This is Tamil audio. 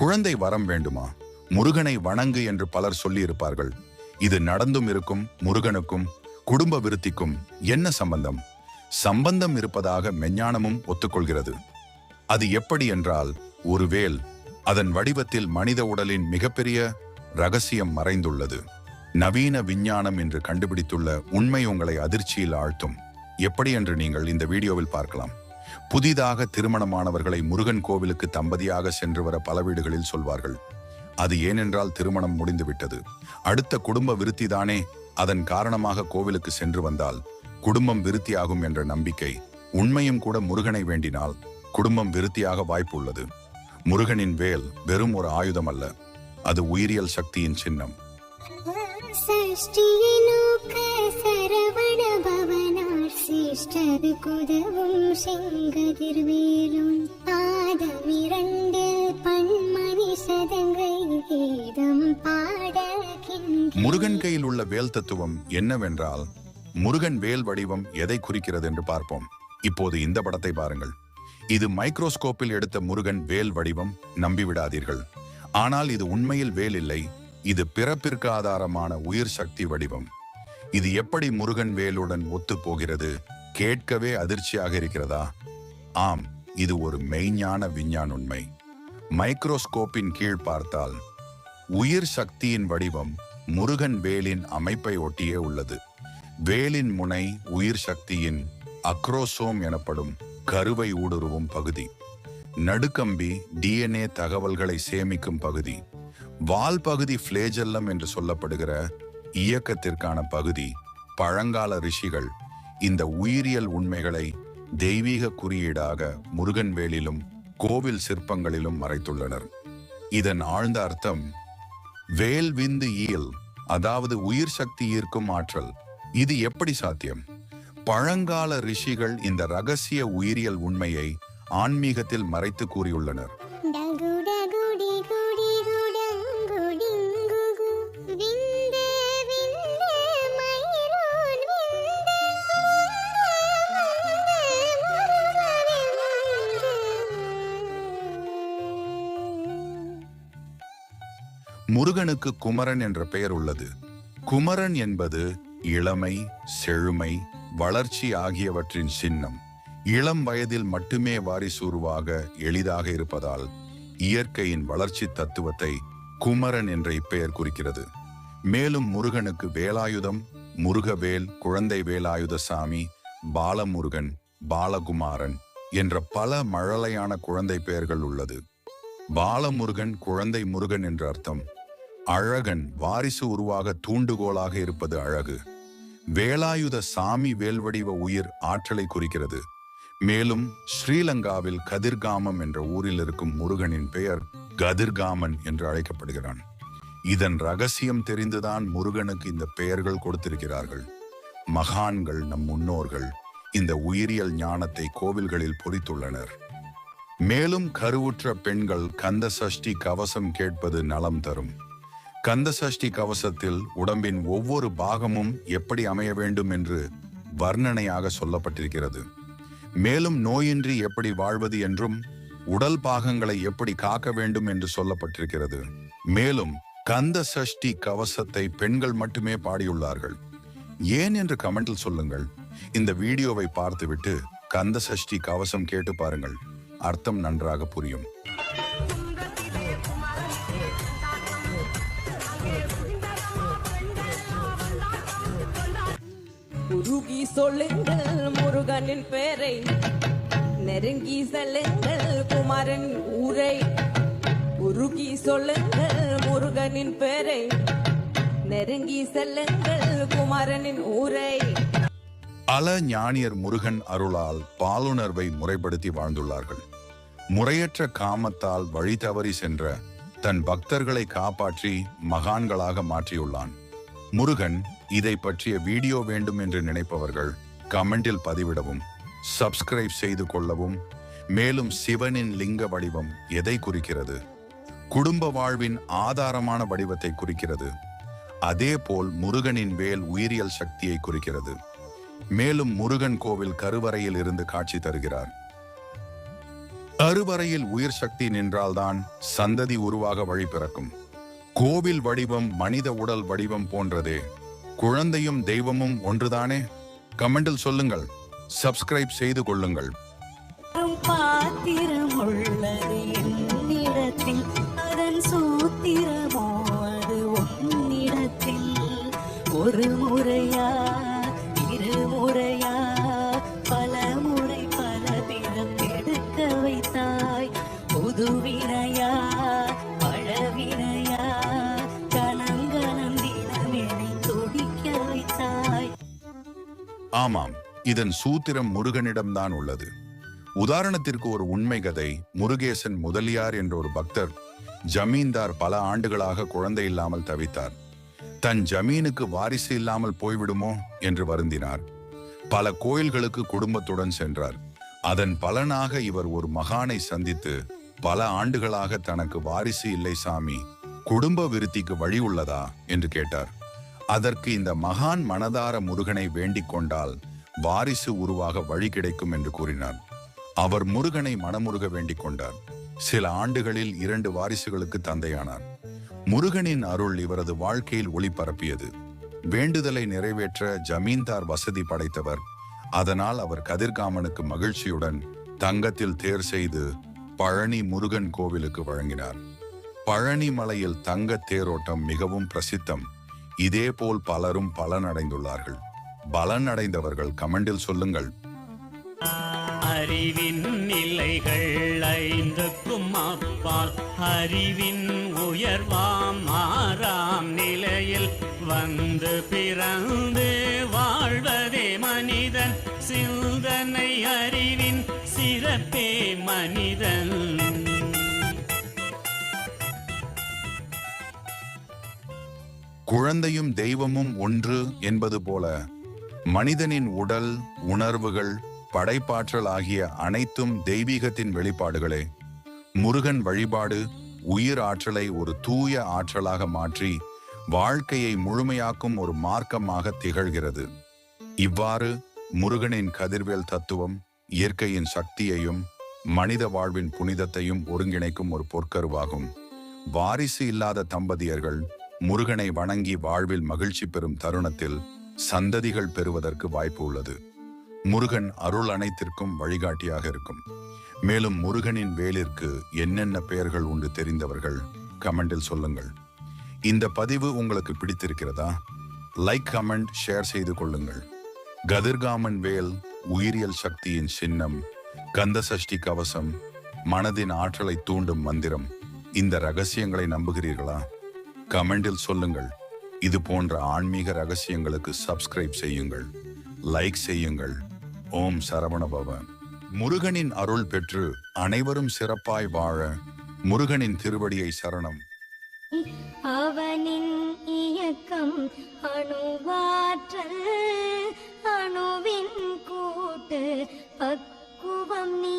குழந்தை வரம் வேண்டுமா? முருகனை வணங்கு என்று பலர் சொல்லியிருப்பார்கள். இது நடந்தும் இருக்கும் முருகனுக்கும் குடும்ப விருத்திக்கும் என்ன சம்பந்தம்? சம்பந்தம் இருப்பதாக மெஞ்ஞானமும் ஒத்துக்கொள்கிறது. அது எப்படி என்றால் ஒரு வேல் அதன் வடிவத்தில் மனித உடலின் மிகப்பெரிய ரகசியம் மறைந்துள்ளது. நவீன விஞ்ஞானம் என்று கண்டுபிடித்துள்ள உண்மை உங்களை அதிர்ச்சியில் ஆழ்த்தும். எப்படி என்று நீங்கள் இந்த வீடியோவில் பார்க்கலாம். புதிதாக திருமணமானவர்களை முருகன் கோவிலுக்கு தம்பதியாக சென்று வர பல வீடுகளில் சொல்வார்கள். அது ஏனென்றால் திருமணம் முடிந்துவிட்டது. அடுத்த குடும்ப விருத்திதானே அதன் காரணமாக கோவிலுக்கு சென்று வந்தால். குடும்பம் விருத்தியாகும் என்ற நம்பிக்கை உண்மையும் கூட முருகனை வேண்டினால் குடும்பம் விருத்தியாக வாய்ப்பு உள்ளது. முருகனின் வேல் வெறும் ஒரு ஆயுதம் அல்ல அது உயிரியல் சக்தியின் சின்னம். பவனார் செங்கதிர்வேலும் பாதமிரண்டில் பன்மணி சதங்கை கீதம் பாடகின்ற முருகன் கையில் உள்ள வேல் தத்துவம் என்னவென்றால் முருகன் வேல் வடிவம் எதை குறிக்கிறது என்று பார்ப்போம். இப்போது இந்த படத்தை பாருங்கள். இது மைக்ரோஸ்கோப்பில் எடுத்த முருகன் வேல் வடிவம் நம்பிவிடாதீர்கள். ஆனால் இது உண்மையில் வேல் இல்லை. இது பிறப்பிற்கு ஆதாரமான உயிர் சக்தி வடிவம். இது எப்படி முருகன் வேலுடன் ஒத்து போகிறது? கேட்கவே அதிர்ச்சியாக இருக்கிறதா? ஆம் இது ஒரு மெய்ஞான விஞ்ஞான உண்மை மைக்ரோஸ்கோப்பின் கீழ் பார்த்தால் உயிர் சக்தியின் வடிவம் முருகன் வேலின் அமைப்பை ஒட்டியே உள்ளது. வேலின் முனை உயிர் சக்தியின் அக்ரோசோம் எனப்படும் கருவை ஊடுருவும் பகுதி. நடுக்கம்பி டிஎன்ஏ தகவல்களை சேமிக்கும் பகுதி. வால் பகுதி ஃப்ளேஜல்லம் என்று சொல்லப்படுகிற இயக்கத்திற்கான பகுதி பழங்கால ரிஷிகள் இந்த உயிரியல் உண்மைகளை தெய்வீக குறியீடாக முருகன் வேலிலும் கோவில் சிற்பங்களிலும் மறைத்துள்ளனர். இதன் ஆழ்ந்த அர்த்தம் வேல் விந்து ஈல் அதாவது உயிர் சக்தி ஈர்க்கும் ஆற்றல். இது எப்படி சாத்தியம்? பழங்கால ரிஷிகள் இந்த ரகசிய உயிரியல் உண்மையை ஆன்மீகத்தில் மறைத்து கூறியுள்ளனர். முருகனுக்கு குமரன் என்ற பெயர் உள்ளது. குமரன் என்பது இளமை செழுமை வளர்ச்சி ஆகியவற்றின் சின்னம். இளம் வயதில் மட்டுமே வாரிசூருவாக எளிதாக இருப்பதால் இயற்கையின் வளர்ச்சி தத்துவத்தை குமரன் என்ற இப்பெயர் குறிக்கிறது. மேலும் முருகனுக்கு வேலாயுதம் முருகவேல் குழந்தை வேலாயுத சாமி பாலமுருகன் பாலகுமாரன் என்ற பல மழலையான குழந்தை பெயர்கள் உள்ளது. பாலமுருகன் குழந்தை முருகன் என்ற அர்த்தம் அழகன் வாரிசு உருவாக தூண்டுகோலாக இருப்பது அழகு. வேலாயுத சாமி வேல்வடிவ உயிர் ஆற்றலை குறிக்கிறது. மேலும் ஸ்ரீலங்காவில் கதிர்காமம் என்ற ஊரில் இருக்கும் முருகனின் பெயர் கதிர்காமன் என்று அழைக்கப்படுகிறான். இதன் ரகசியம் தெரிந்துதான் முருகனுக்கு இந்த பெயர்கள் கொடுத்திருக்கிறார்கள். மகான்கள் நம் முன்னோர்கள் இந்த உயிரியல் ஞானத்தை கோவில்களில் பொறித்துள்ளனர். மேலும் கருவுற்ற பெண்கள் கந்த சஷ்டி கவசம் கேட்பது நலம் தரும். கந்த சஷ்டி கவசத்தில் உடம்பின் ஒவ்வொரு பாகமும் எப்படி அமைய வேண்டும் என்று வர்ணனையாக சொல்லப்பட்டிருக்கிறது. மேலும் நோயின்றி எப்படி வாழ்வது என்றும் உடல் பாகங்களை எப்படி காக்க வேண்டும் என்று சொல்லப்பட்டிருக்கிறது. மேலும் கந்த சஷ்டி கவசத்தை பெண்கள் மட்டுமே பாடியுள்ளார்கள். ஏன் என்று கமெண்டில் சொல்லுங்கள். இந்த வீடியோவை பார்த்துவிட்டு கந்த சஷ்டி கவசம் கேட்டு பாருங்கள். அர்த்தம் நன்றாக புரியும். உருகி சொல்லுங்கள் முருகனின் பேரை. நெருங்கி செல்லுங்கள் குமரன் ஊரை. உருகி சொல்லுங்கள் முருகனின் பேரை. நெருங்கி செல்லுங்கள் குமாரனின் ஊரை. அல ஞானியர் முருகன் அருளால் பாலுணர்வை முறைப்படுத்தி வாழ்ந்துள்ளார்கள். முறையற்ற காமத்தால் வழி தவறி சென்ற தன் பக்தர்களை காப்பாற்றி மகான்களாக மாற்றியுள்ளான் முருகன் இதை பற்றிய வீடியோ வேண்டும் என்று நினைப்பவர்கள் கமெண்டில் பதிவிடவும் சப்ஸ்கிரைப் செய்து கொள்ளவும் மேலும் சிவனின் லிங்க வடிவம் எதை குறிக்கிறது குடும்ப வாழ்வின் ஆதாரமான வடிவத்தை குறிக்கிறது அதேபோல் முருகனின் வேல் உயிரியல் சக்தியை குறிக்கிறது. மேலும் முருகன் கோவில் கருவறையில் இருந்து காட்சி தருகிறார். கருவறையில் உயிர் சக்தி நின்றால்தான் சந்ததி உருவாக வழி பிறக்கும். கோவில் வடிவம் மனித உடல் வடிவம் போன்றதே. குழந்தையும் தெய்வமும் ஒன்றுதானே? கமெண்டில் சொல்லுங்கள். சப்ஸ்கிரைப் செய்து கொள்ளுங்கள். பாத்திரமுள் ஆமாம் இதன் சூத்திரம் முருகனிடம்தான் உள்ளது. உதாரணத்திற்கு ஒரு உண்மை கதை முருகேசன் முதலியார் என்ற ஒரு பக்தர் ஜமீன்தார் பல ஆண்டுகளாக குழந்தை இல்லாமல் தவித்தார். தன் ஜமீனுக்கு வாரிசு இல்லாமல் போய்விடுமோ? என்று வருந்தினார். பல கோயில்களுக்கு குடும்பத்துடன் சென்றார். அதன் பலனாக இவர் ஒரு மகானை சந்தித்து பல ஆண்டுகளாக தனக்கு வாரிசு இல்லை சாமி குடும்ப விருத்திக்கு வழி உள்ளதா? என்று கேட்டார். அதற்கு இந்த மகான் மனதார முருகனை வேண்டிக் கொண்டால் வாரிசு உருவாக வழி கிடைக்கும் என்று கூறினார் அவர் முருகனை மனமுருக வேண்டிக் கொண்டார். சில ஆண்டுகளில் இரண்டு வாரிசுகளுக்கு தந்தையானார். முருகனின் அருள் இவரது வாழ்க்கையில் ஒளி பரப்பியது. வேண்டுதலை நிறைவேற்ற ஜமீன்தார் வசதி படைத்தவர். அதனால் அவர் கதிர்காமனுக்கு மகிழ்ச்சியுடன் தங்கத்தில் தேர் செய்து பழனி முருகன் கோவிலுக்கு வழங்கினார். பழனி மலையில் தங்க தேரோட்டம் மிகவும் பிரசித்தம். இதேபோல் பலரும் பலனடைந்துள்ளார்கள். பலனடைந்தவர்கள் கமெண்டில் சொல்லுங்கள். அறிவின் நிலைகள் ஐந்துக்கும் அப்பால் அறிவின் உயர்வாம் ஆறாம் நிலையில் வந்து பிறந்து வாழ்வதே மனிதன். சிந்தனை அறிவின் சிறப்பே மனிதன். குழந்தையும் தெய்வமும் ஒன்று என்பது போல மனிதனின் உடல் உணர்வுகள் படைப்பாற்றல் ஆகிய அனைத்தும் தெய்வீகத்தின் வெளிப்பாடுகளே. முருகன் வழிபாடு உயிர் ஆற்றலை ஒரு தூய ஆற்றலாக மாற்றி வாழ்க்கையை முழுமையாக்கும் ஒரு மார்க்கமாக திகழ்கிறது. இவ்வாறு முருகனின் கதிர்வேல் தத்துவம் இயற்கையின் சக்தியையும் மனித வாழ்வின் புனிதத்தையும் ஒருங்கிணைக்கும் ஒரு பொற்கருவாகும். வாரிசு இல்லாத தம்பதியர்கள் முருகனை வணங்கி வாழ்வில் மகிழ்ச்சி பெறும் தருணத்தில் சந்ததிகள் பெறுவதற்கு வாய்ப்பு உள்ளது. முருகன் அருள் அனைத்திற்கும் வழிகாட்டியாக இருக்கும். மேலும் முருகனின் வேலிற்கு என்னென்ன பெயர்கள் உண்டு தெரிந்தவர்கள் கமெண்டில் சொல்லுங்கள். இந்த பதிவு உங்களுக்கு பிடித்திருக்கிறதா? லைக் கமெண்ட் ஷேர் செய்து கொள்ளுங்கள். கதிர்காமன் வேல் உயிரியல் சக்தியின் சின்னம் கந்த சஷ்டி கவசம் மனதின் ஆற்றலை தூண்டும் மந்திரம். இந்த ரகசியங்களை நம்புகிறீர்களா? கமெண்டில் சொல்லுங்கள். இது போன்ற ஆன்மீக ரகசியங்களுக்கு சப்ஸ்கிரைப் செய்யுங்கள். லைக் செய்யுங்கள். ஓம் சரவண முருகனின் அருள் பெற்று அனைவரும் சிறப்பாய் வாழ முருகனின் திருவடியை சரணம். அவனின் இயக்கம் அணுவாற்றல் அணுவின் கூட்டு பக்குவம் நீ